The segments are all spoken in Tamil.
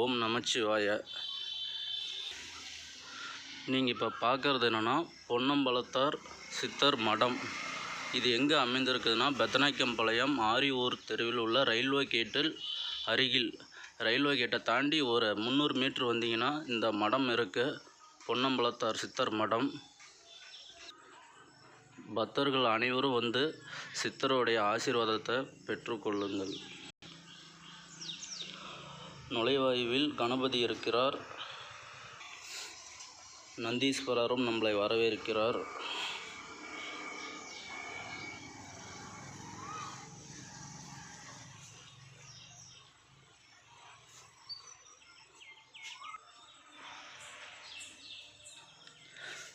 ஓம் நமச்சிவாய. நீங்கள் இப்போ பார்க்குறது என்னென்னா பொன்னம்பலத்தார் சித்தர் மடம். இது எங்கே அமைந்திருக்குதுன்னா பெத்தனாக்கம்பாளையம் ஆரியூர் தெருவில் உள்ள ரயில்வே கேட்டில் அருகில். ரயில்வே கேட்டை தாண்டி ஒரு முந்நூறு மீட்ரு வந்தீங்கன்னா இந்த மடம் இருக்குது பொன்னம்பலத்தார் சித்தர் மடம். பக்தர்கள் அனைவரும் வந்து சித்தருடைய ஆசீர்வாதத்தை பெற்றுக்கொள்ளுங்கள். நுழைவாயுவில் கணபதி இருக்கிறார். நந்தீஸ்வரரும் நம்மளை வரவேற்கிறார்.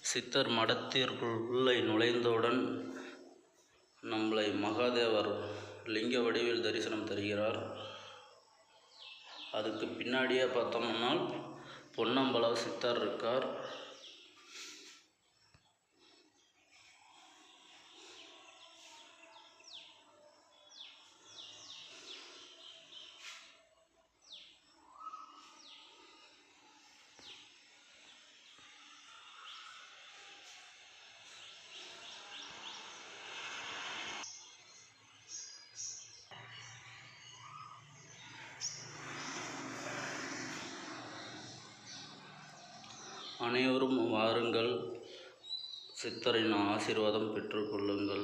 சித்தர் மடத்திற்குள் உள்ளே நுழைந்தவுடன் நம்மளை மகாதேவர் லிங்க வடிவில் தரிசனம் தருகிறார். அதுக்கு பின்னாடியே பார்த்தோம்னா பொன்னம்பல சித்தர் இருக்கார். அனைவரும் வாருங்கள். சித்தரின் ஆசீர்வாதம் பெற்றுக்கொள்ளுங்கள்.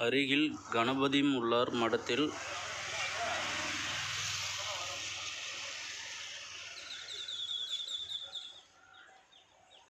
அருகில் கணபதியும் உள்ளார் மடத்தில்